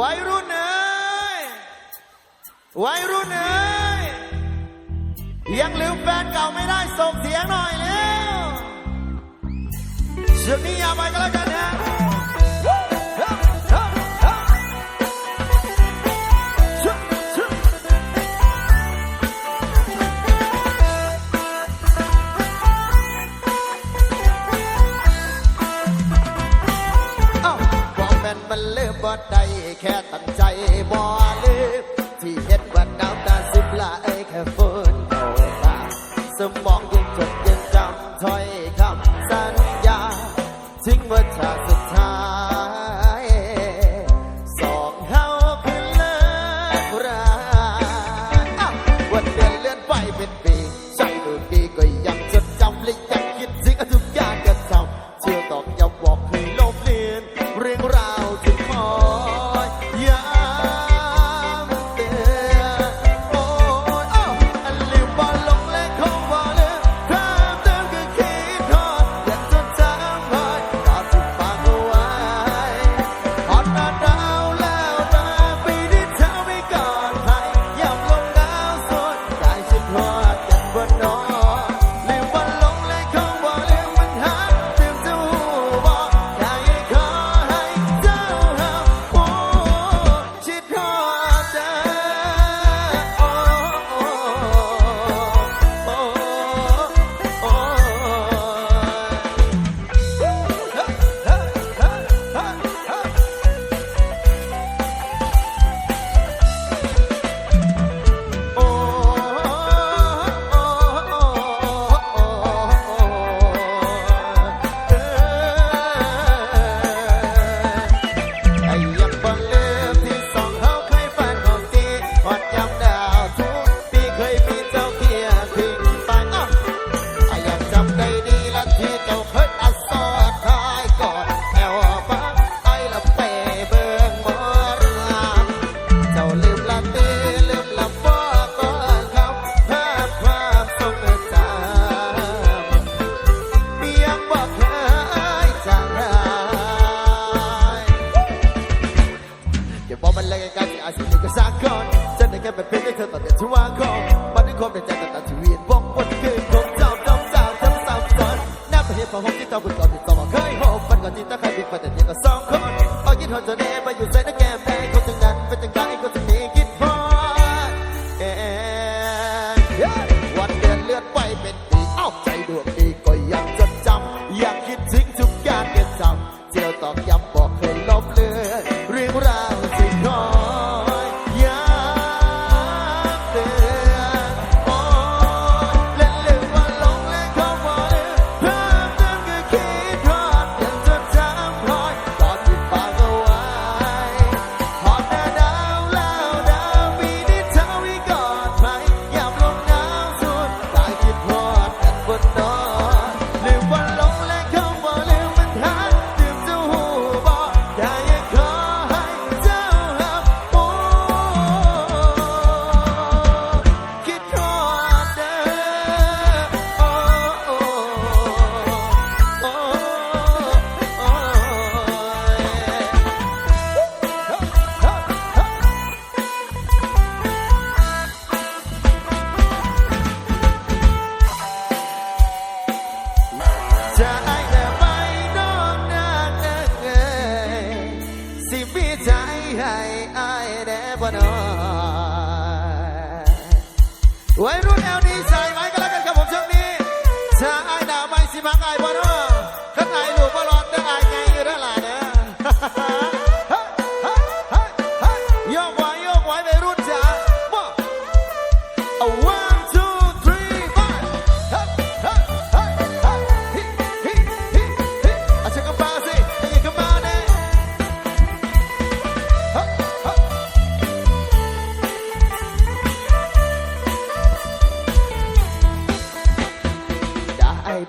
วัยรุ่นเอ้ยวัยรุ่นเอ้ยยังลืมแฟนเก่าไม่ได้ส่งเสียงหน่อยเร็วสุดนี้อย่าไปก็แล้วกัน บ่ลืมที่เห็ดวันนาวตาซึมละเอ้แค่ฝนตกาตาสมองยังจดยังจำถอยคำสัญญาทิ้งว่าเธอ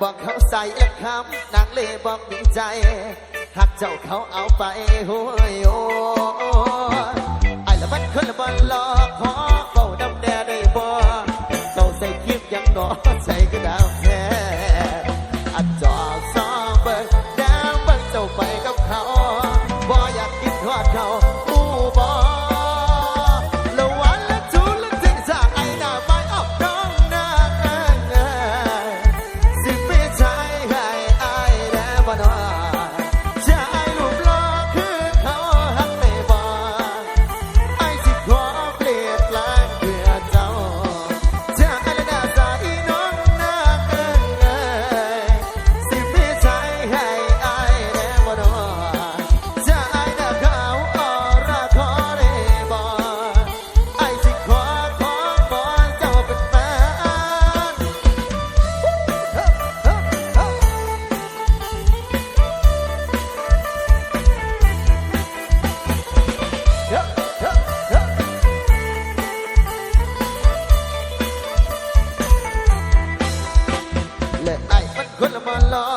บอกเขาใส่และคำนางเล่บอกมีใจหากเจ้าเขาเอาไปโอ้ยโอ้ไอ้ละบันคนละบันหลอกขอเบาดำแดงได้บ่เจ้าใส่เคียบยังหนอใส่กระดาษแท้ ละไอ้มันคนละมาลอ